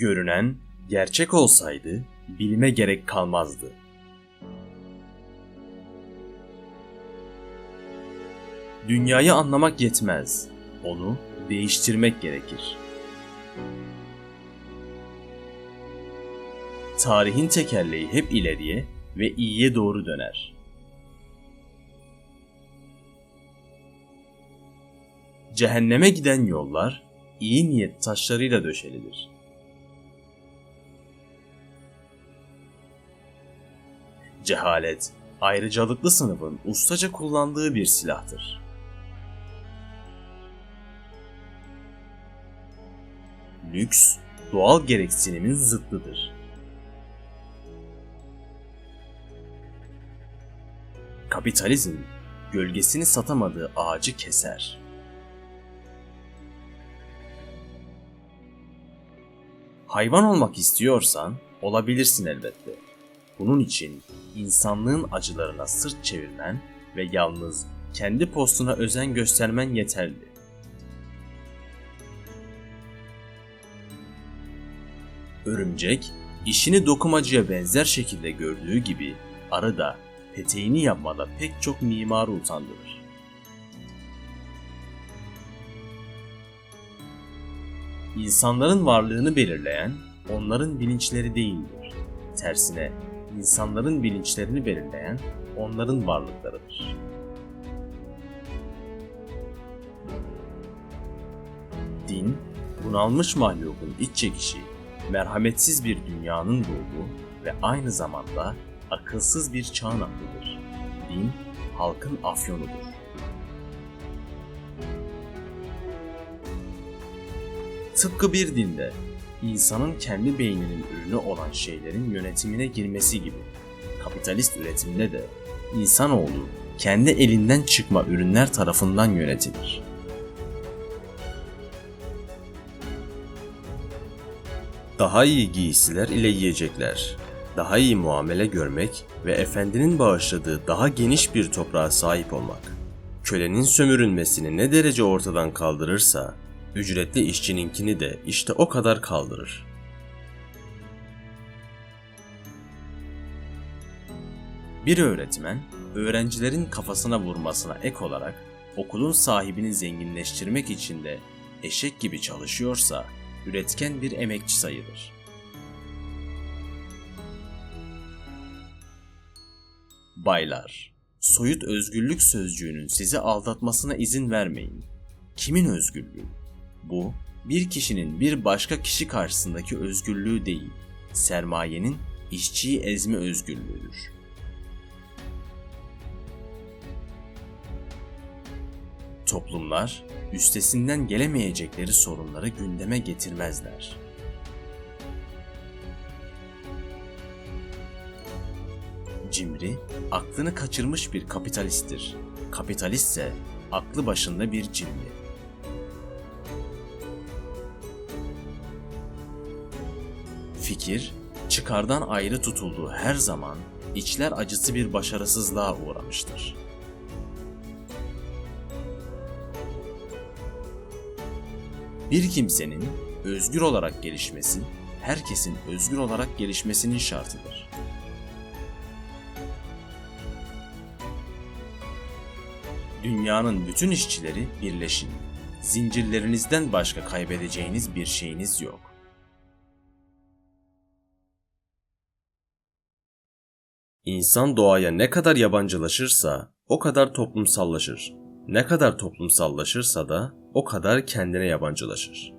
Görünen gerçek olsaydı bilime gerek kalmazdı. Dünyayı anlamak yetmez. Onu değiştirmek gerekir. Tarihin tekerleği hep ileriye ve iyiye doğru döner. Cehenneme giden yollar iyi niyet taşlarıyla döşelidir. Cehalet, ayrıcalıklı sınıfın ustaca kullandığı bir silahtır. Lüks, doğal gereksinimin zıttıdır. Kapitalizm, gölgesini satamadığı ağacı keser. Hayvan olmak istiyorsan olabilirsin elbette. Bunun için insanlığın acılarına sırt çevirmen ve yalnız kendi postuna özen göstermen yeterli. Örümcek, işini dokumacıya benzer şekilde gördüğü gibi arı da peteğini yapmada pek çok mimarı utandırır. İnsanların varlığını belirleyen onların bilinçleri değildir. Tersine insanların bilinçlerini belirleyen onların varlıklarıdır. Din, bunalmış mahlukun iç çekişi, merhametsiz bir dünyanın ruhu ve aynı zamanda akılsız bir çağın aklıdır. Din, halkın afyonudur. Tıpkı bir dinde insanın kendi beyninin ürünü olan şeylerin yönetimine girmesi gibi kapitalist üretimde de insanoğlu kendi elinden çıkma ürünler tarafından yönetilir. Daha iyi giysiler ile yiyecekler, daha iyi muamele görmek ve efendinin bağışladığı daha geniş bir toprağa sahip olmak. Kölenin sömürülmesini ne derece ortadan kaldırırsa, ücretli işçininkini de işte o kadar kaldırır. Bir öğretmen, öğrencilerin kafasına vurmasına ek olarak okulun sahibini zenginleştirmek için de eşek gibi çalışıyorsa üretken bir emekçi sayılır. Baylar, soyut özgürlük sözcüğünün sizi aldatmasına izin vermeyin. Kimin özgürlüğü? Bu, bir kişinin bir başka kişi karşısındaki özgürlüğü değil, sermayenin işçiyi ezme özgürlüğüdür. Toplumlar, üstesinden gelemeyecekleri sorunları gündeme getirmezler. Cimri, aklını kaçırmış bir kapitalisttir. Kapitalistse aklı başında bir cimri. Fikir, çıkardan ayrı tutulduğu her zaman içler acısı bir başarısızlığa uğramıştır. Bir kimsenin özgür olarak gelişmesi, herkesin özgür olarak gelişmesinin şartıdır. Dünyanın bütün işçileri birleşin. Zincirlerinizden başka kaybedeceğiniz bir şeyiniz yok. İnsan doğaya ne kadar yabancılaşırsa o kadar toplumsallaşır. Ne kadar toplumsallaşırsa da o kadar kendine yabancılaşır.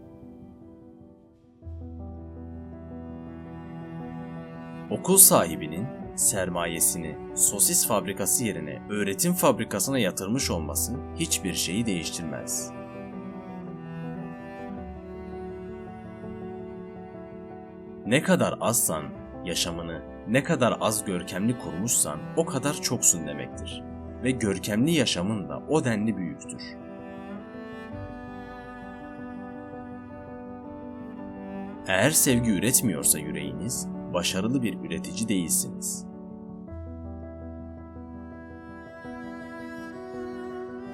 Okul sahibinin sermayesini sosis fabrikası yerine öğretim fabrikasına yatırmış olması hiçbir şeyi değiştirmez. Ne kadar azsan yaşamını ne kadar az görkemli kurmuşsan o kadar çoksun demektir ve görkemli yaşamın da o denli büyüktür. Eğer sevgi üretmiyorsa yüreğiniz, başarılı bir üretici değilsiniz.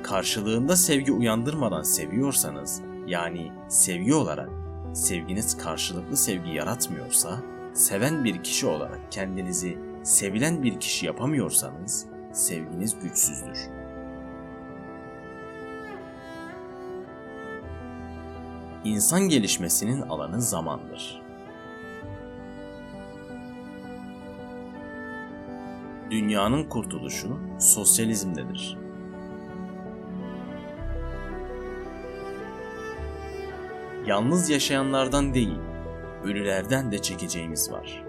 Karşılığında sevgi uyandırmadan seviyorsanız, yani sevgi olarak sevginiz karşılıklı sevgi yaratmıyorsa, seven bir kişi olarak kendinizi sevilen bir kişi yapamıyorsanız sevginiz güçsüzdür. İnsan gelişmesinin alanı zamandır. Dünyanın kurtuluşu sosyalizmdedir. Yalnız yaşayanlardan değil, ölülerden de çekeceğimiz var.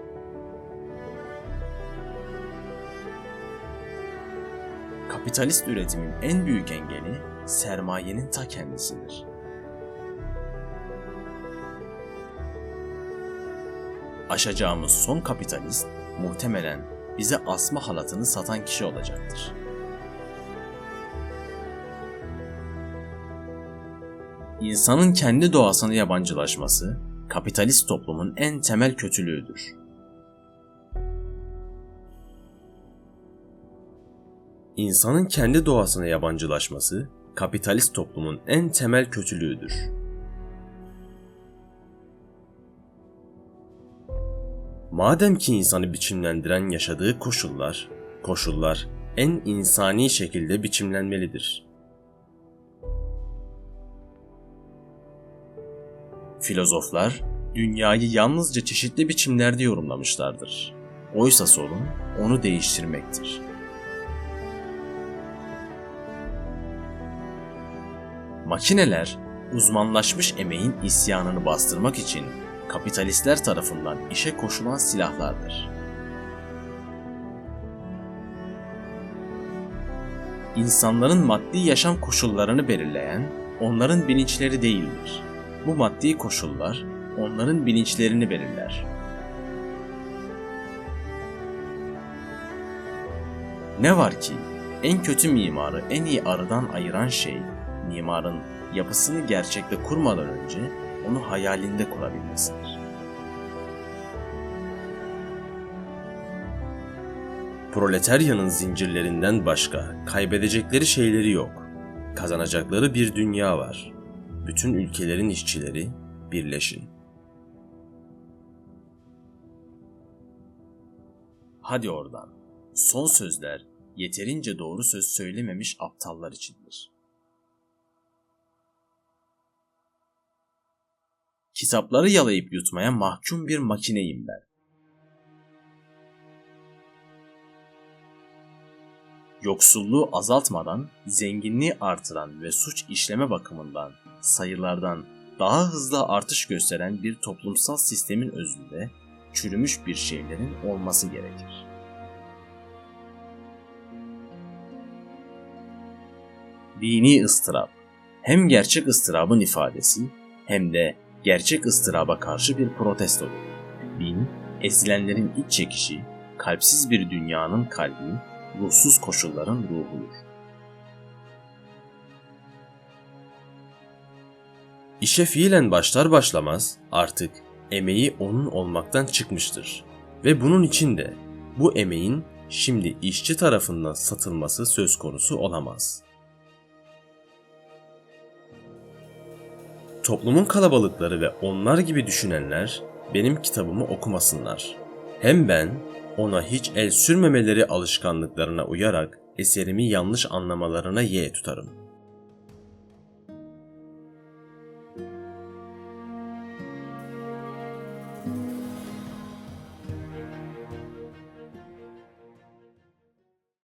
Kapitalist üretimin en büyük engeli sermayenin ta kendisidir. Aşacağımız son kapitalist muhtemelen bize asma halatını satan kişi olacaktır. İnsanın kendi doğasına yabancılaşması, kapitalist toplumun en temel kötülüğüdür. İnsanın kendi doğasına yabancılaşması, kapitalist toplumun en temel kötülüğüdür. Madem ki insanı biçimlendiren yaşadığı koşullar, koşullar en insani şekilde biçimlenmelidir. Filozoflar dünyayı yalnızca çeşitli biçimlerde yorumlamışlardır. Oysa sorun onu değiştirmektir. Makineler uzmanlaşmış emeğin isyanını bastırmak için kapitalistler tarafından işe koşulan silahlardır. İnsanların maddi yaşam koşullarını belirleyen onların bilinçleri değildir. Bu maddi koşullar onların bilinçlerini belirler. Ne var ki en kötü mimarı en iyi arıdan ayıran şey mimarın yapısını gerçekte kurmadan önce onu hayalinde kurabilmesidir. Proletaryanın zincirlerinden başka kaybedecekleri şeyleri yok. Kazanacakları bir dünya var. Bütün ülkelerin işçileri birleşin. Hadi oradan. Son sözler yeterince doğru söz söylememiş aptallar içindir. Kitapları yalayıp yutmaya mahkum bir makineyim ben. Yoksulluğu azaltmadan zenginliği artıran ve suç işleme bakımından sayılardan daha hızlı artış gösteren bir toplumsal sistemin özünde çürümüş bir şeylerin olması gerekir. Dini ıstırap hem gerçek ıstırabın ifadesi hem de gerçek ıstıraba karşı bir protestodur. Din, ezilenlerin iç çekişi, kalpsiz bir dünyanın kalbi, ruhsuz koşulların ruhudur. İşe fiilen başlar başlamaz artık emeği onun olmaktan çıkmıştır. Ve bunun için de bu emeğin şimdi işçi tarafından satılması söz konusu olamaz. Toplumun kalabalıkları ve onlar gibi düşünenler benim kitabımı okumasınlar. Hem ben ona hiç el sürmemeleri alışkanlıklarına uyarak eserimi yanlış anlamalarına ye tutarım.